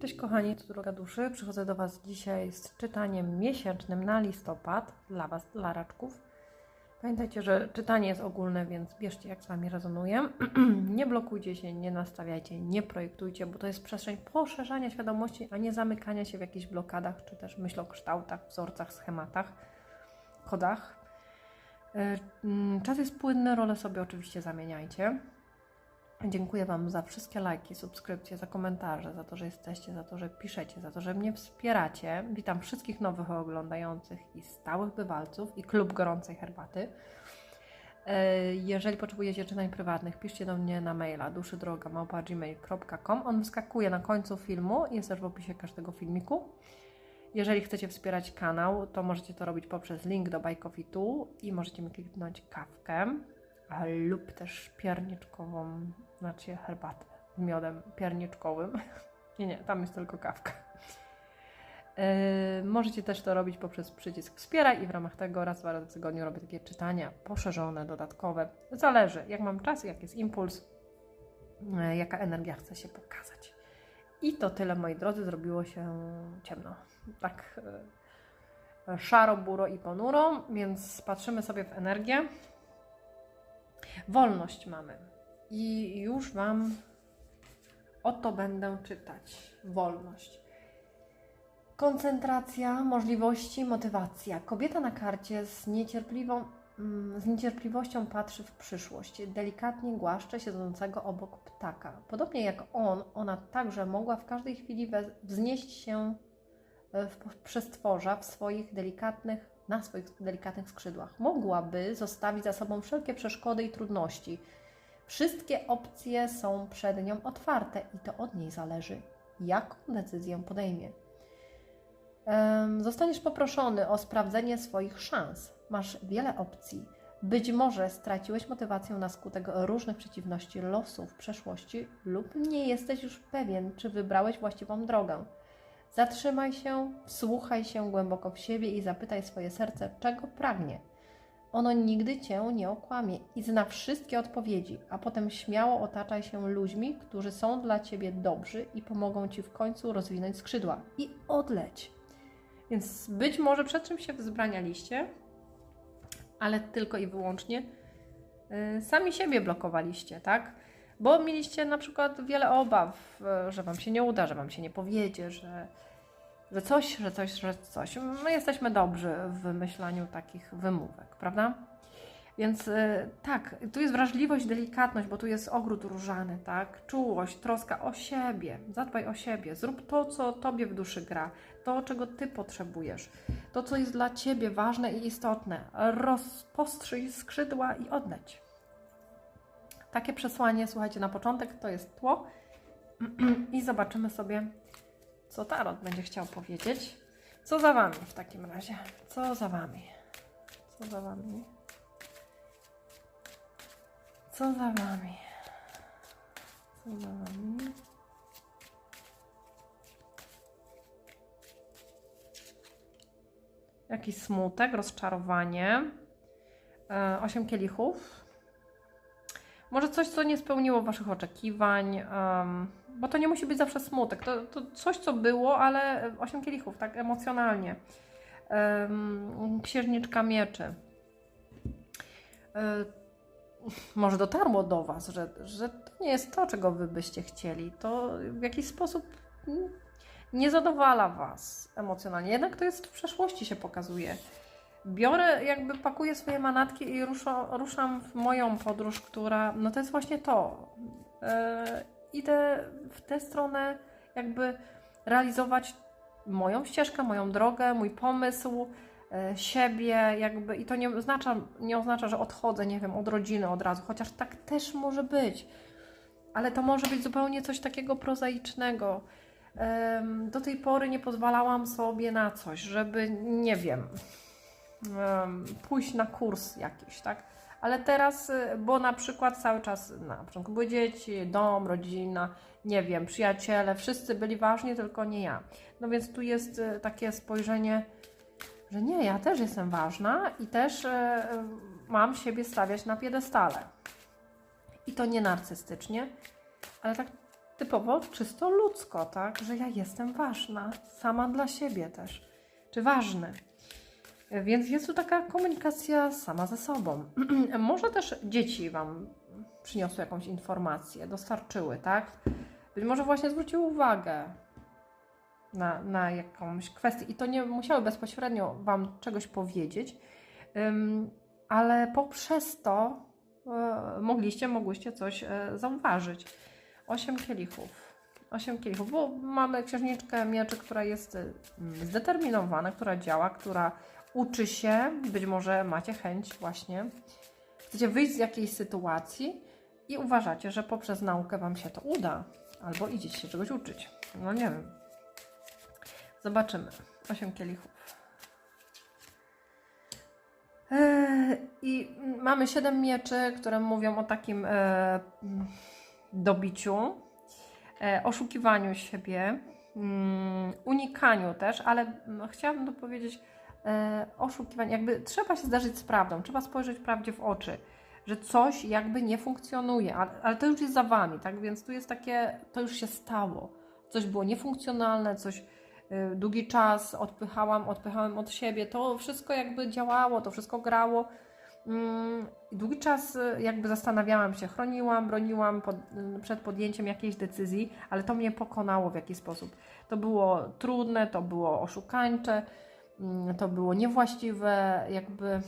Cześć kochani, tu Droga Duszy. Przychodzę do Was dzisiaj z czytaniem miesięcznym na listopad dla Was, dla raczków. Pamiętajcie, że czytanie jest ogólne, więc bierzcie jak z Wami rezonuje. nie blokujcie się, nie nastawiajcie, nie projektujcie, bo to jest przestrzeń poszerzania świadomości, a nie zamykania się w jakichś blokadach, czy też myślokształtach, wzorcach, schematach, kodach. E, mm, Czas jest płynny, role sobie oczywiście zamieniajcie. Dziękuję Wam za wszystkie lajki, subskrypcje, za komentarze, za to, że jesteście, za to, że piszecie, za to, że mnie wspieracie. Witam wszystkich nowych oglądających i stałych bywalców i klub gorącej herbaty. E, Jeżeli potrzebujecie czytań prywatnych, piszcie do mnie na maila duszydroga.gmail.com On wyskakuje na końcu filmu, jest też w opisie każdego filmiku. Jeżeli chcecie wspierać kanał, to możecie to robić poprzez link do Buy Coffee Tu i możecie mi kliknąć kawkę lub też pierniczkową, znaczy herbatę z miodem pierniczkowym. Nie, nie, tam jest tylko kawka. Yy, możecie też to robić poprzez przycisk wspieraj i w ramach tego raz, dwa razy w tygodniu robię takie czytania poszerzone, dodatkowe. Zależy, jak mam czas, jak jest impuls, yy, jaka energia chce się pokazać. I to tyle, moi drodzy, zrobiło się ciemno. Tak yy, szaro, buro i ponuro, więc patrzymy sobie w energię. Wolność mamy. I już Wam o to będę czytać. Wolność. Koncentracja, możliwości, motywacja. Kobieta na karcie z niecierpliwą, z niecierpliwością patrzy w przyszłość. Delikatnie głaszcze siedzącego obok ptaka. Podobnie jak on, ona także mogła w każdej chwili wznieść się e, w przestworza w swoich delikatnych, na swoich delikatnych skrzydłach. Mogłaby zostawić za sobą wszelkie przeszkody i trudności. Wszystkie opcje są przed nią otwarte i to od niej zależy, jaką decyzję podejmie. Zostaniesz poproszony o sprawdzenie swoich szans. Masz wiele opcji. Być może straciłeś motywację na skutek różnych przeciwności losu w przeszłości, lub nie jesteś już pewien, czy wybrałeś właściwą drogę. Zatrzymaj się, wsłuchaj się głęboko w siebie i zapytaj swoje serce, czego pragnie. Ono nigdy cię nie okłamie i zna wszystkie odpowiedzi, a potem śmiało otaczaj się ludźmi, którzy są dla ciebie dobrzy i pomogą ci w końcu rozwinąć skrzydła. I odleć. Więc być może przed czym się wzbranialiście, ale tylko i wyłącznie y, sami siebie blokowaliście, tak? Bo mieliście na przykład wiele obaw, y, że Wam się nie uda, że Wam się nie powiedzie, że, że coś, że coś, że coś. My jesteśmy dobrzy w wymyślaniu takich wymówek, prawda? Więc y, tak, tu jest wrażliwość, delikatność, bo tu jest ogród różany, tak? Czułość, troska o siebie. Zadbaj o siebie. Zrób to, co tobie w duszy gra, to, czego ty potrzebujesz, to, co jest dla ciebie ważne i istotne. Rozpostrzyj skrzydła i odleć. Takie przesłanie, słuchajcie, na początek to jest tło i zobaczymy sobie, co Tarot będzie chciał powiedzieć. Co za wami w takim razie? Co za wami? Co za wami? Co za wami? Co za wami? Jakiś smutek, rozczarowanie. E, Osiem kielichów. Może coś, co nie spełniło Waszych oczekiwań, bo to nie musi być zawsze smutek. To, to coś, co było, ale osiem kielichów, tak emocjonalnie. Księżniczka mieczy. E, może dotarło do Was, że, że to nie jest to, czego Wy byście chcieli. To w jakiś sposób nie zadowala Was emocjonalnie. Jednak to jest w przeszłości się pokazuje. Biorę, jakby pakuję swoje manatki i ruszam w moją podróż, która, no to jest właśnie to. E, idę w tę stronę, jakby realizować moją ścieżkę, moją drogę, mój pomysł, e, siebie, jakby i to nie oznacza, nie oznacza, że odchodzę, nie wiem, od rodziny od razu, chociaż tak też może być. Ale to może być zupełnie coś takiego prozaicznego. Do tej pory nie pozwalałam sobie na coś, żeby, nie wiem, em, pójść na kurs jakiś, tak? Ale teraz, y, bo na przykład cały czas na początku były dzieci, dom, rodzina, nie wiem, przyjaciele, wszyscy byli ważni, tylko nie ja. No więc tu jest y, takie spojrzenie, że nie, ja też jestem ważna i też y, mam siebie stawiać na piedestale. I to nie narcystycznie, ale tak typowo czysto ludzko, tak? Że ja jestem ważna, sama dla siebie też. Czy ważny. Więc jest tu taka komunikacja sama ze sobą. Może też dzieci Wam przyniosły jakąś informację, dostarczyły, tak? Być może właśnie zwróciły uwagę na, na jakąś kwestię i to nie musiały bezpośrednio Wam czegoś powiedzieć, ale poprzez to y, mogliście, mogłyście coś y, zauważyć. Osiem kielichów. Osiem kielichów, bo mamy księżniczkę mieczy, która jest y, zdeterminowana, która działa, która uczy się, być może macie chęć właśnie, chcecie wyjść z jakiejś sytuacji i uważacie, że poprzez naukę Wam się to uda, albo idziecie się czegoś uczyć. No nie wiem. Zobaczymy. Osiem kielichów. Eee, I mamy siedem mieczy, które mówią o takim e, dobiciu, e, oszukiwaniu siebie, mm, unikaniu też, ale no, chciałabym tu powiedzieć e, oszukiwanie. Jakby trzeba się zdarzyć z prawdą, trzeba spojrzeć prawdzie w oczy, że coś jakby nie funkcjonuje, ale, ale to już jest za wami, tak? Więc tu jest takie, to już się stało. Coś było niefunkcjonalne, coś y, długi czas odpychałam, odpychałem od siebie. To wszystko jakby działało, to wszystko grało. Mm, Długi czas y, jakby zastanawiałam się, chroniłam, broniłam pod, y, przed podjęciem jakiejś decyzji, ale to mnie pokonało w jakiś sposób. To było trudne, to było oszukańcze, mm, to było niewłaściwe, jakby,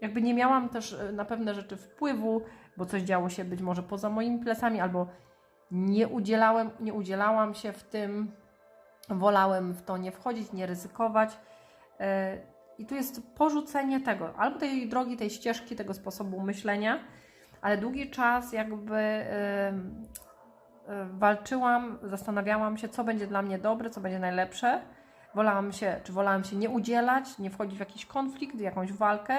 jakby nie miałam też y, na pewne rzeczy wpływu, bo coś działo się być może poza moimi plecami, albo nie udzielałem, nie udzielałam się w tym, wolałem w to nie wchodzić, nie ryzykować. I tu jest porzucenie tego, albo tej drogi, tej ścieżki, tego sposobu myślenia, ale długi czas jakby e, e, walczyłam, zastanawiałam się, co będzie dla mnie dobre, co będzie najlepsze. Wolałam się, czy wolałam się nie udzielać, nie wchodzić w jakiś konflikt, w jakąś walkę.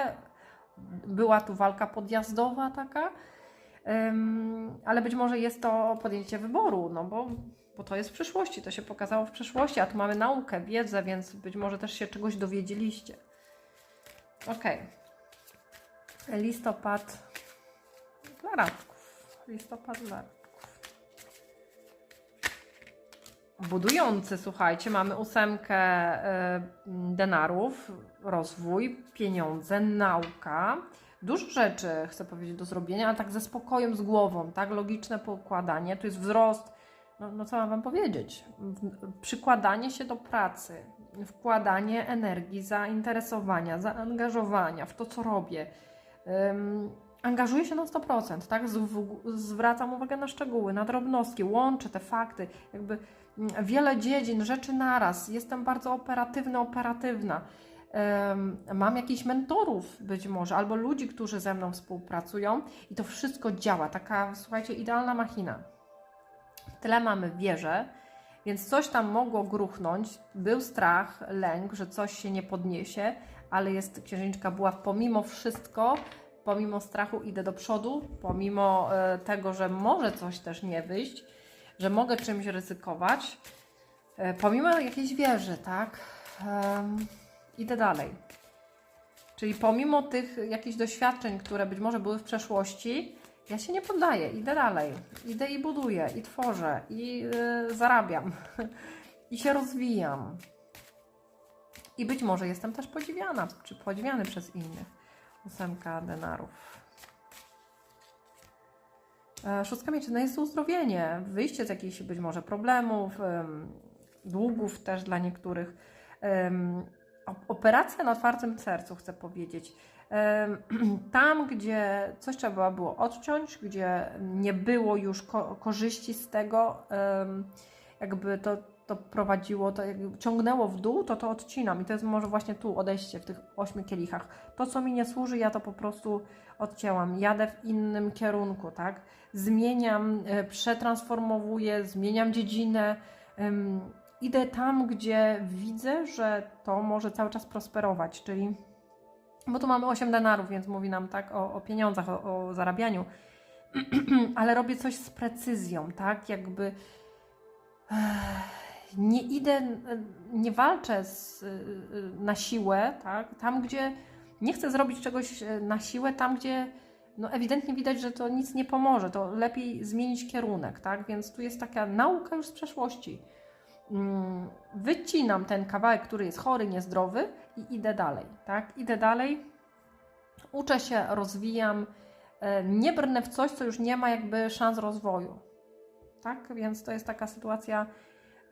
Była tu walka podjazdowa taka, Ym, ale być może jest to podjęcie wyboru, no bo, bo to jest w przyszłości, to się pokazało w przeszłości, a tu mamy naukę, wiedzę, więc być może też się czegoś dowiedzieliście. Ok. Listopad dla radków. Listopad dla radków. Budujący, słuchajcie, mamy ósemkę y, denarów, rozwój, pieniądze, nauka. Dużo rzeczy, chcę powiedzieć, do zrobienia, ale tak ze spokojem, z głową, tak? Logiczne pokładanie. Tu jest wzrost. No, no co mam Wam powiedzieć? Przykładanie się do pracy, wkładanie energii, zainteresowania, zaangażowania w to, co robię. Ym, angażuję się na 100%, tak? Zw- zwracam uwagę na szczegóły, na drobnostki, łączę te fakty, jakby mm, wiele dziedzin, rzeczy naraz. Jestem bardzo operatywna, operatywna. Em, Mam jakichś mentorów być może, albo ludzi, którzy ze mną współpracują i to wszystko działa. Taka, słuchajcie, idealna machina. Tyle mamy wieżę, więc coś tam mogło gruchnąć. Był strach, lęk, że coś się nie podniesie, ale jest księżniczka była pomimo wszystko, pomimo strachu idę do przodu, pomimo e, tego, że może coś też nie wyjść, że mogę czymś ryzykować, e, pomimo jakiejś wieży, tak? Idę dalej. Czyli pomimo tych jakichś doświadczeń, które być może były w przeszłości, ja się nie poddaję, idę dalej. Idę i buduję, i tworzę, i y, zarabiam, i się rozwijam. I być może jestem też podziwiana, czy podziwiany przez innych. Ósemka denarów. E, Szóstka mieczy, no jest to uzdrowienie, wyjście z jakichś być może problemów, em, długów też dla niektórych. Operacja na otwartym sercu, chcę powiedzieć. Tam, gdzie coś trzeba było odciąć, gdzie nie było już ko- korzyści z tego, jakby to, to prowadziło, to ciągnęło w dół, to to odcinam. I to jest może właśnie tu odejście w tych ośmiu kielichach. To, co mi nie służy, ja to po prostu odcięłam. Jadę w innym kierunku, tak? Zmieniam, e, przetransformowuję, zmieniam dziedzinę. Idę tam, gdzie widzę, że to może cały czas prosperować, czyli bo tu mamy 8 denarów, więc mówi nam tak o, o pieniądzach, o, o zarabianiu, ale robię coś z precyzją, tak? Jakby nie idę, nie walczę z, na siłę, tak? Tam, gdzie nie chcę zrobić czegoś e, na siłę, tam, gdzie no ewidentnie widać, że to nic nie pomoże, to lepiej zmienić kierunek, tak? Więc tu jest taka nauka już z przeszłości. Mm, Wycinam ten kawałek, który jest chory, niezdrowy i idę dalej, tak? Idę dalej, uczę się, rozwijam, e, nie brnę w coś, co już nie ma jakby szans rozwoju, tak? Więc to jest taka sytuacja,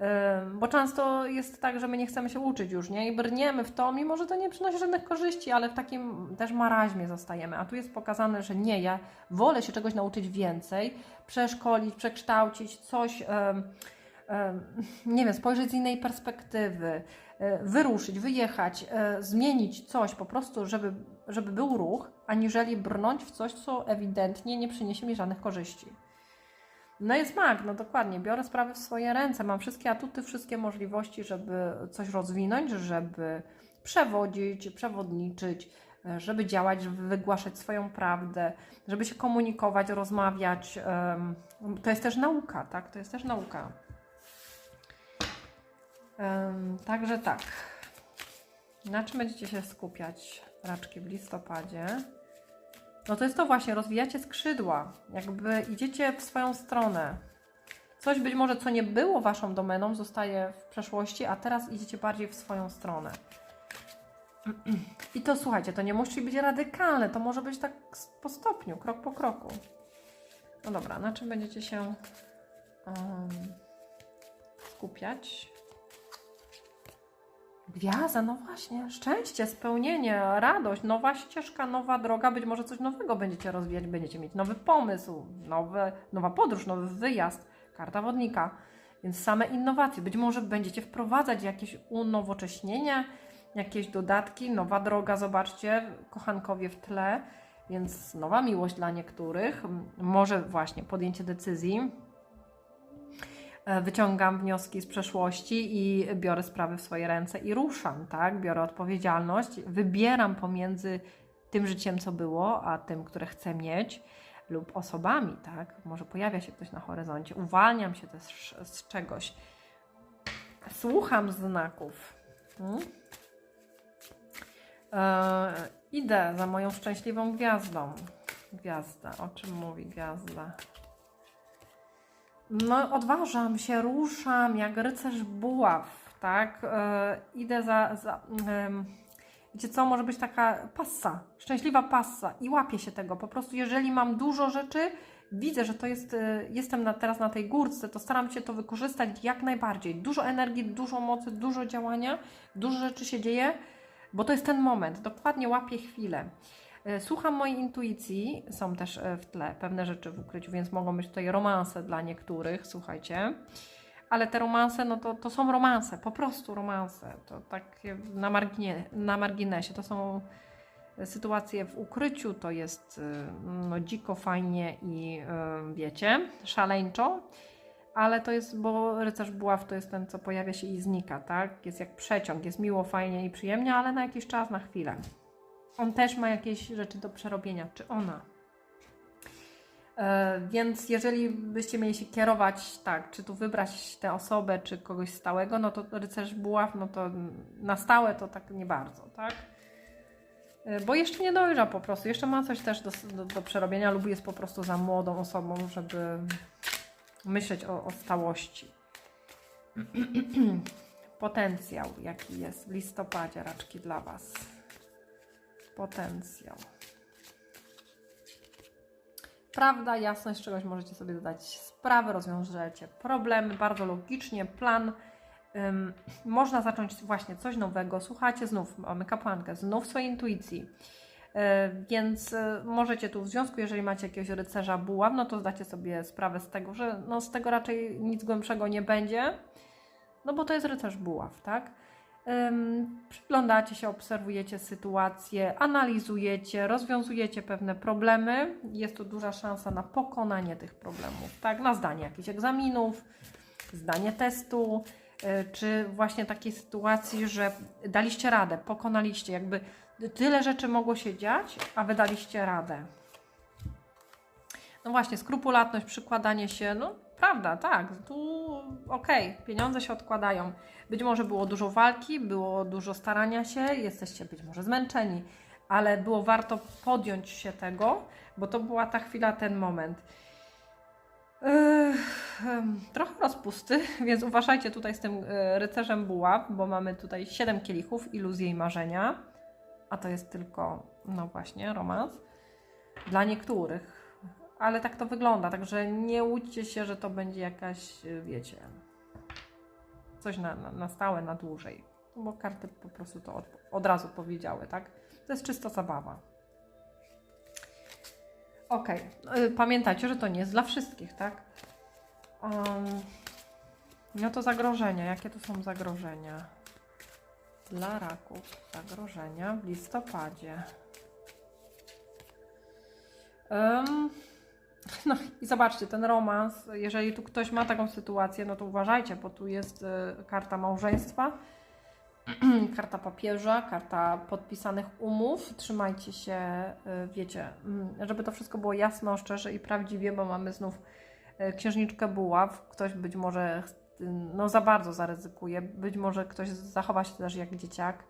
e, bo często jest tak, że my nie chcemy się uczyć już, nie? I brniemy w to, mimo że to nie przynosi żadnych korzyści, ale w takim też maraźmie zostajemy. A tu jest pokazane, że nie, ja wolę się czegoś nauczyć więcej, przeszkolić, przekształcić coś, nie wiem, spojrzeć z innej perspektywy, wyruszyć, wyjechać, e, zmienić coś po prostu, żeby, żeby był ruch, aniżeli brnąć w coś, co ewidentnie nie przyniesie mi żadnych korzyści. No jest mag, no dokładnie. Biorę sprawy w swoje ręce. Mam wszystkie atuty, wszystkie możliwości, żeby coś rozwinąć, żeby przewodzić, przewodniczyć, e, żeby działać, żeby wygłaszać swoją prawdę, żeby się komunikować, rozmawiać. To jest też nauka, tak? To jest też nauka. Także tak. Na czym będziecie się skupiać, raczki, w listopadzie? No to jest to właśnie, rozwijacie skrzydła, jakby idziecie w swoją stronę. Coś być może, co nie było waszą domeną, zostaje w przeszłości, a teraz idziecie bardziej w swoją stronę. I to słuchajcie, to nie musi być radykalne, to może być tak po stopniu, krok po kroku. No dobra, na czym będziecie się em, skupiać? Gwiazda, no właśnie, szczęście, spełnienie, radość, nowa ścieżka, nowa droga, być może coś nowego będziecie rozwijać, będziecie mieć nowy pomysł, nowy, nowa podróż, nowy wyjazd, karta wodnika, więc same innowacje. Być może będziecie wprowadzać jakieś unowocześnienia, jakieś dodatki, nowa droga, zobaczcie, kochankowie w tle, więc nowa miłość dla niektórych, może właśnie podjęcie decyzji, wyciągam wnioski z przeszłości i biorę sprawy w swoje ręce i ruszam, tak? Biorę odpowiedzialność, wybieram pomiędzy tym życiem, co było, a tym, które chcę mieć, lub osobami, tak? Może pojawia się ktoś na horyzoncie, uwalniam się też z czegoś, słucham znaków. Hmm? E, idę za moją szczęśliwą gwiazdą. Gwiazda, o czym mówi gwiazda? No, odważam się, ruszam jak rycerz buław, tak? E, idę za. za em, wiecie co, może być taka passa, szczęśliwa passa i łapię się tego. Po prostu, jeżeli mam dużo rzeczy, widzę, że to jest. e, Jestem na, teraz na tej górce, to staram się to wykorzystać jak najbardziej. Dużo energii, dużo mocy, dużo działania, dużo rzeczy się dzieje, bo to jest ten moment. Dokładnie łapię chwilę. E, Słucham mojej intuicji, są też e, w tle pewne rzeczy w ukryciu, więc mogą być tutaj romanse dla niektórych, słuchajcie. Ale te romanse, no to, to są romanse, po prostu romanse. To takie na, marginie, na marginesie. To są e, sytuacje w ukryciu, to jest no, dziko, fajnie i wiecie, szaleńczo. Ale to jest, bo rycerz buław to jest ten, co pojawia się i znika, tak? Jest jak przeciąg, jest miło, fajnie i przyjemnie, ale na jakiś czas, na chwilę on też ma jakieś rzeczy do przerobienia, czy ona. E, więc jeżeli byście mieli się kierować, tak, czy tu wybrać tę osobę, czy kogoś stałego, no to rycerz buław, no to na stałe to tak nie bardzo, tak? E, Bo jeszcze nie dojrzał po prostu, jeszcze ma coś też do, do, do przerobienia lub jest po prostu za młodą osobą, żeby myśleć o, o stałości. Potencjał, jaki jest w listopadzie raczki dla Was potencjał. Prawda, jasność, czegoś możecie sobie zadać sprawę, rozwiążecie problemy bardzo logicznie, plan. Ym, można zacząć właśnie coś nowego. Słuchacie, znów mamy kapłankę, znów swojej intuicji. Yy, więc yy, możecie tu w związku, jeżeli macie jakiegoś rycerza buław, no to zdacie sobie sprawę z tego, że no, z tego raczej nic głębszego nie będzie, no bo to jest rycerz buław, tak? Przyglądacie się, obserwujecie sytuację, analizujecie, rozwiązujecie pewne problemy. Jest tu duża szansa na pokonanie tych problemów, tak? Na zdanie jakichś egzaminów, zdanie testu, y, czy właśnie takiej sytuacji, że daliście radę, pokonaliście, jakby tyle rzeczy mogło się dziać, a wy daliście radę. No właśnie, skrupulatność, przykładanie się, no prawda, tak, tu okej, pieniądze się odkładają. Być może było dużo walki, było dużo starania się, jesteście być może zmęczeni, ale było warto podjąć się tego, bo to była ta chwila, ten moment. Em, trochę rozpusty, więc uważajcie tutaj z tym e, rycerzem buław, bo mamy tutaj 7 kielichów, iluzje i marzenia, a to jest tylko, no właśnie, romans dla niektórych, ale tak to wygląda, także nie łudźcie się, że to będzie jakaś, e, wiecie, coś na, na, na stałe, na dłużej, bo karty po prostu to od, od razu powiedziały, tak? To jest czysta zabawa. Y, pamiętajcie, że to nie jest dla wszystkich, tak? Um, no to zagrożenia. Jakie to są zagrożenia? Dla raków zagrożenia w listopadzie. Em, no i zobaczcie, ten romans, jeżeli tu ktoś ma taką sytuację, no to uważajcie, bo tu jest y, karta małżeństwa, karta papieża, karta podpisanych umów. Trzymajcie się, y, wiecie, mm, żeby to wszystko było jasno, szczerze i prawdziwie, bo mamy znów y, księżniczkę buław. Ktoś być może no za bardzo zaryzykuje, być może ktoś zachowa się też jak dzieciak.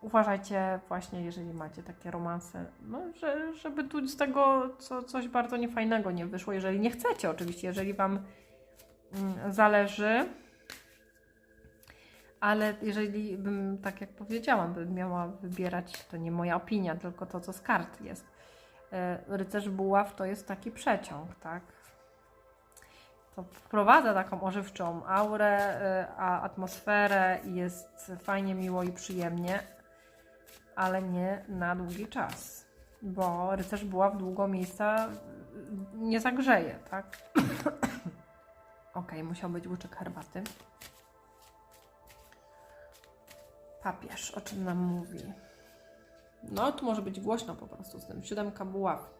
Uważajcie właśnie, jeżeli macie takie romanse, no, że, żeby tu z tego co, coś bardzo niefajnego nie wyszło, jeżeli nie chcecie oczywiście, jeżeli Wam mm, zależy, ale jeżeli bym, tak jak powiedziałam, bym miała wybierać, to nie moja opinia, tylko to, co z kart jest. E, Rycerz buław to jest taki przeciąg, tak? To wprowadza taką ożywczą aurę, e, a atmosferę i jest fajnie, miło i przyjemnie, ale nie na długi czas, bo rycerz buław długo miejsca nie zagrzeje, tak? ok, musiał być łyczek herbaty. Papież, o czym nam mówi? No, tu może być głośno po prostu z tym. Siódemka buław.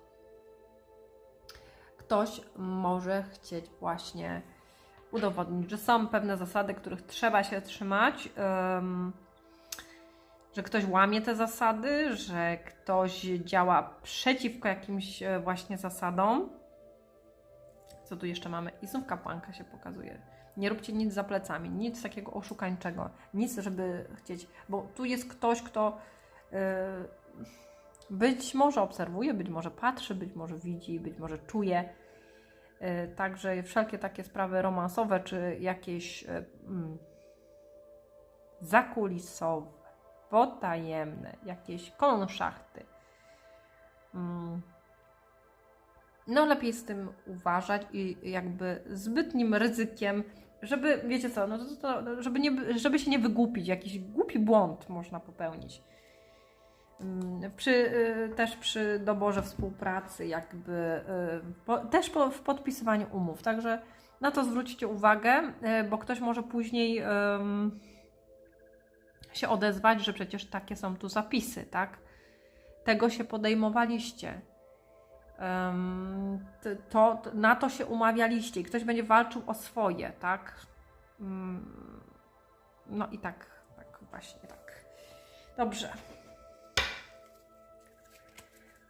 Ktoś może chcieć właśnie udowodnić, że są pewne zasady, których trzeba się trzymać, ym, że ktoś łamie te zasady, że ktoś działa przeciwko jakimś e, właśnie zasadom. Co tu jeszcze mamy? I znów kapłanka się pokazuje. Nie róbcie nic za plecami, nic takiego oszukańczego, nic, żeby chcieć, bo tu jest ktoś, kto yy, być może obserwuje, być może patrzy, być może widzi, być może czuje. Yy, także wszelkie takie sprawy romansowe, czy jakieś yy, mm, zakulisowe, potajemne, jakieś konszachty. Mm, no lepiej z tym uważać i jakby zbytnim ryzykiem żeby, wiecie co, no to, to, żeby, nie, żeby się nie wygłupić, jakiś głupi błąd można popełnić. Mm, przy, y, też przy doborze współpracy, jakby y, po, też po, w podpisywaniu umów. Także na to zwróćcie uwagę, y, bo ktoś może później um, się odezwać, że przecież takie są tu zapisy, tak? Tego się podejmowaliście. Um, to, to, na to się umawialiście i ktoś będzie walczył o swoje, tak? Um, no i tak, tak, właśnie tak. Dobrze.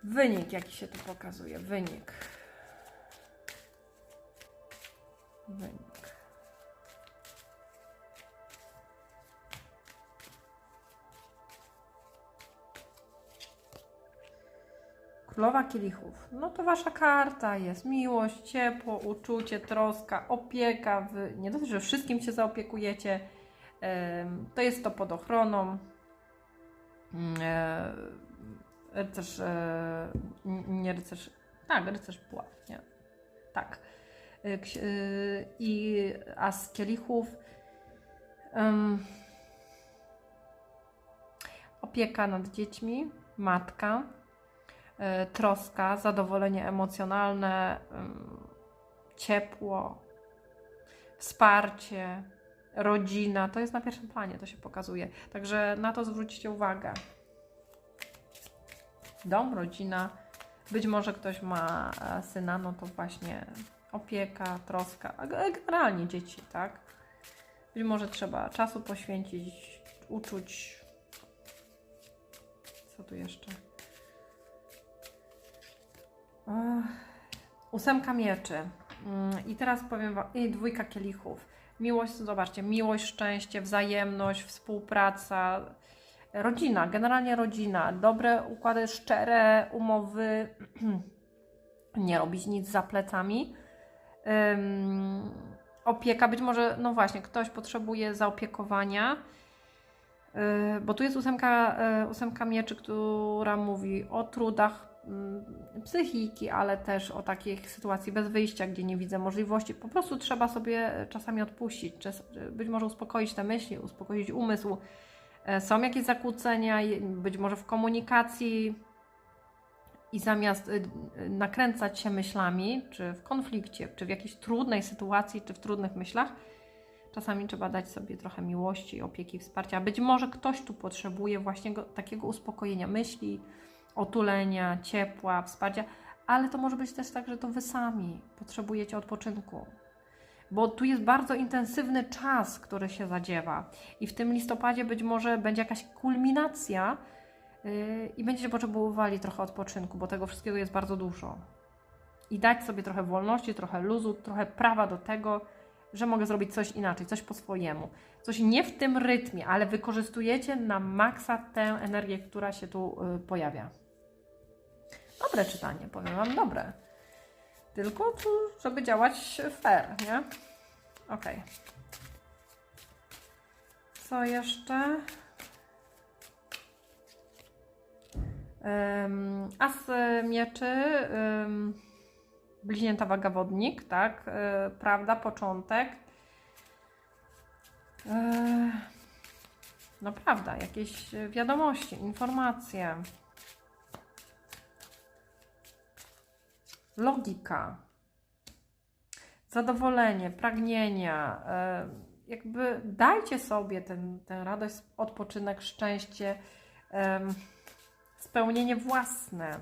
Wynik, jaki się tu pokazuje. Wynik. Wynik. Królowa kielichów. No to wasza karta jest miłość, ciepło, uczucie, troska, opieka. Wy nie dość, że wszystkim się zaopiekujecie. To jest to pod ochroną. E, rycerz, e, nie rycerz, tak, rycerz pław, nie? Tak. E, I a z kielichów opieka nad dziećmi, matka, troska, zadowolenie emocjonalne, ciepło, wsparcie, rodzina. To jest na pierwszym planie, to się pokazuje. Także na to zwróćcie uwagę. Dom, rodzina. Być może ktoś ma e, syna, no to właśnie opieka, troska, generalnie dzieci, tak? Być może trzeba czasu poświęcić, uczuć. Co tu jeszcze? Ósemka mieczy. Mm, I teraz powiem Wam, i dwójka kielichów. Miłość, zobaczcie, miłość, szczęście, wzajemność, współpraca, Rodzina, generalnie rodzina, dobre układy, szczere umowy, nie robić nic za plecami. Ym, opieka, być może, no właśnie, ktoś potrzebuje zaopiekowania, yy, bo tu jest ósemka, yy, ósemka mieczy, która mówi o trudach mm, psychiki, ale też o takich sytuacji bez wyjścia, gdzie nie widzę możliwości. Po prostu trzeba sobie czasami odpuścić, być może uspokoić te myśli, uspokoić umysł. E, Są jakieś zakłócenia, być może w komunikacji i zamiast y, y, nakręcać się myślami, czy w konflikcie, czy w jakiejś trudnej sytuacji, czy w trudnych myślach, czasami trzeba dać sobie trochę miłości, opieki, wsparcia. Być może ktoś tu potrzebuje właśnie go, takiego uspokojenia myśli, otulenia, ciepła, wsparcia, ale to może być też tak, że to Wy sami potrzebujecie odpoczynku. Bo tu jest bardzo intensywny czas, który się zadziewa. I w tym listopadzie być może będzie jakaś kulminacja, Yy, i będziecie potrzebowali trochę odpoczynku, bo tego wszystkiego jest bardzo dużo. I dać sobie trochę wolności, trochę luzu, trochę prawa do tego, że mogę zrobić coś inaczej, coś po swojemu. Coś nie w tym rytmie, ale wykorzystujecie na maksa tę energię, która się tu yy, pojawia. Dobre czytanie, powiem Wam, dobre. Tylko, tu, żeby działać fair, nie? Okej. Co jeszcze? Ym, As mieczy, ym, bliźnięta waga wodnik, tak? Y, Prawda, początek. Y, No prawda, jakieś wiadomości, informacje. Logika. Zadowolenie, pragnienia. y, Jakby dajcie sobie ten, tę radość, odpoczynek, szczęście. spełnienie własne.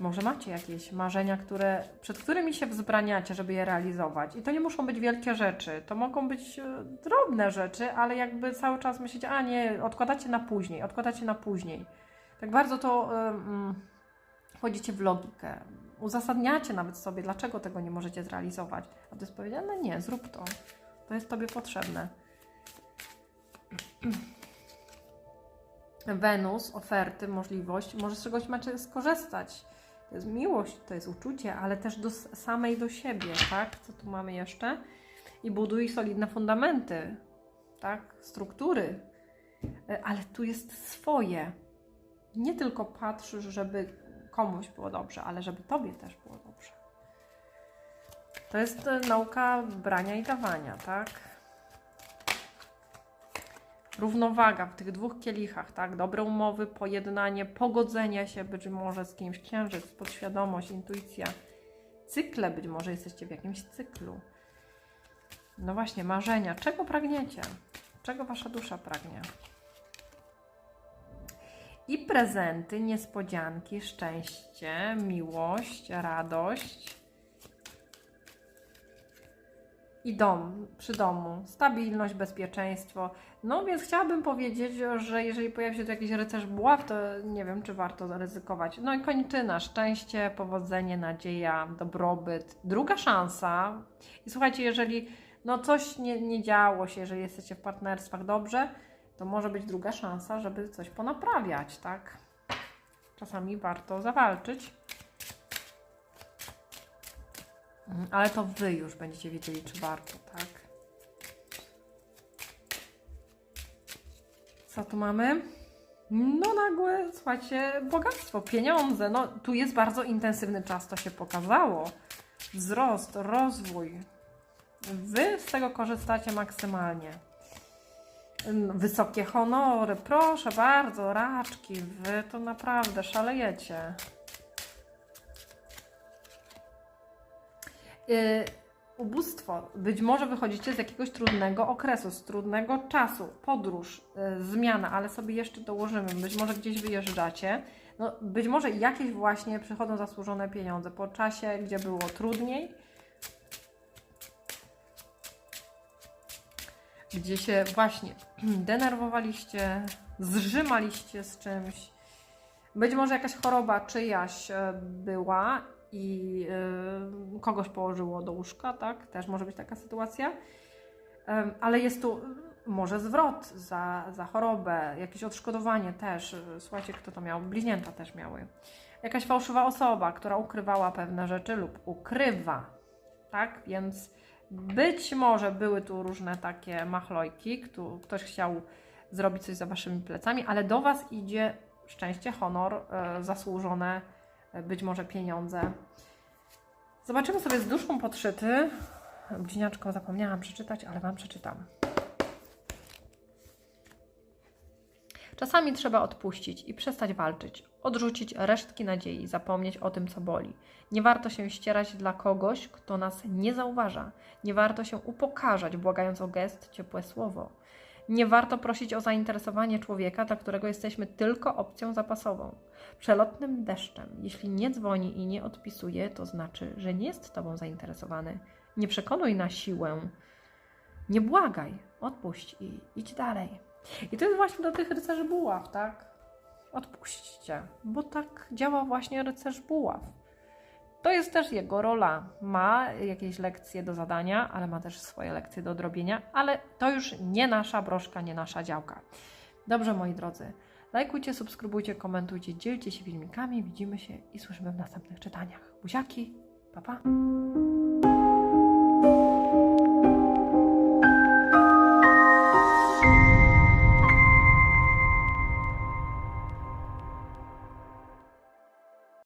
Może macie jakieś marzenia, które, przed którymi się wzbraniacie, żeby je realizować. I to nie muszą być wielkie rzeczy. To mogą być e, drobne rzeczy, ale jakby cały czas myślicie, a nie, odkładacie na później, odkładacie na później. Tak bardzo to mm, wchodzicie w logikę. Uzasadniacie nawet sobie, dlaczego tego nie możecie zrealizować. A to jest powiedziane, nie, zrób to. To jest Tobie potrzebne. Wenus, oferty, możliwość, może z czegoś macie skorzystać. To jest miłość, to jest uczucie, ale też do samej do siebie, tak? Co tu mamy jeszcze? I buduj solidne fundamenty, tak? Struktury. E, Ale tu jest swoje. Nie tylko patrzysz, żeby komuś było dobrze, ale żeby tobie też było dobrze. To jest e, nauka brania i dawania, tak? równowaga w tych dwóch kielichach, tak? Dobre umowy, pojednanie, pogodzenie się być może z kimś, księżyc, podświadomość, intuicja, cykle, być może jesteście w jakimś cyklu. No właśnie, marzenia. Czego pragniecie? Czego wasza dusza pragnie? I prezenty, niespodzianki, szczęście, miłość, radość. I dom, przy domu, stabilność, bezpieczeństwo. No więc chciałabym powiedzieć, że jeżeli pojawi się tu jakiś rycerz buław, to nie wiem, czy warto zaryzykować. No i kończyna, szczęście, powodzenie, nadzieja, dobrobyt, druga szansa. I słuchajcie, jeżeli no coś nie, nie działo się, jeżeli jesteście w partnerstwach dobrze, to może być druga szansa, żeby coś ponaprawiać, tak? Czasami warto zawalczyć. Mhm, Ale to Wy już będziecie wiedzieli, czy warto, tak? Co tu mamy? No nagłe, słuchajcie, bogactwo, pieniądze. No tu jest bardzo intensywny czas, to się pokazało. Wzrost, rozwój. Wy z tego korzystacie maksymalnie. Wysokie honory, proszę bardzo, raczki, wy to naprawdę szalejecie. Y, ubóstwo. Być może wychodzicie z jakiegoś trudnego okresu, z trudnego czasu, podróż, y, zmiana, ale sobie jeszcze dołożymy. Być może gdzieś wyjeżdżacie. No, być może jakieś właśnie przychodzą zasłużone pieniądze po czasie, gdzie było trudniej. Gdzie się właśnie denerwowaliście, zrzymaliście z czymś. Być może jakaś choroba czyjaś e, była i y, kogoś położyło do łóżka, tak? Też może być taka sytuacja. Ale jest tu może zwrot za, za chorobę, jakieś odszkodowanie też. Słuchajcie, kto to miał? Bliźnięta też miały. Jakaś fałszywa osoba, która ukrywała pewne rzeczy lub ukrywa. Tak? Więc być może były tu różne takie machlojki, kto, ktoś chciał zrobić coś za waszymi plecami, ale do was idzie szczęście, honor, e, zasłużone, e, być może pieniądze. Zobaczymy sobie z duszą podszyty. Bliźniaczko zapomniałam przeczytać, ale Wam przeczytam. Czasami trzeba odpuścić i przestać walczyć, odrzucić resztki nadziei, zapomnieć o tym, co boli. Nie warto się ścierać dla kogoś, kto nas nie zauważa. Nie warto się upokarzać, błagając o gest, ciepłe słowo. Nie warto prosić o zainteresowanie człowieka, dla którego jesteśmy tylko opcją zapasową. Przelotnym deszczem, jeśli nie dzwoni i nie odpisuje, to znaczy, że nie jest Tobą zainteresowany. Nie przekonuj na siłę. Nie błagaj, odpuść i idź dalej. I to jest właśnie do tych rycerzy buław, tak? Odpuśćcie, bo tak działa właśnie rycerz buław. To jest też jego rola. Ma jakieś lekcje do zadania, ale ma też swoje lekcje do odrobienia, ale to już nie nasza broszka, nie nasza działka. Dobrze, moi drodzy. Lajkujcie, subskrybujcie, komentujcie, dzielcie się filmikami. Widzimy się i słyszymy w następnych czytaniach. Buziaki, pa pa!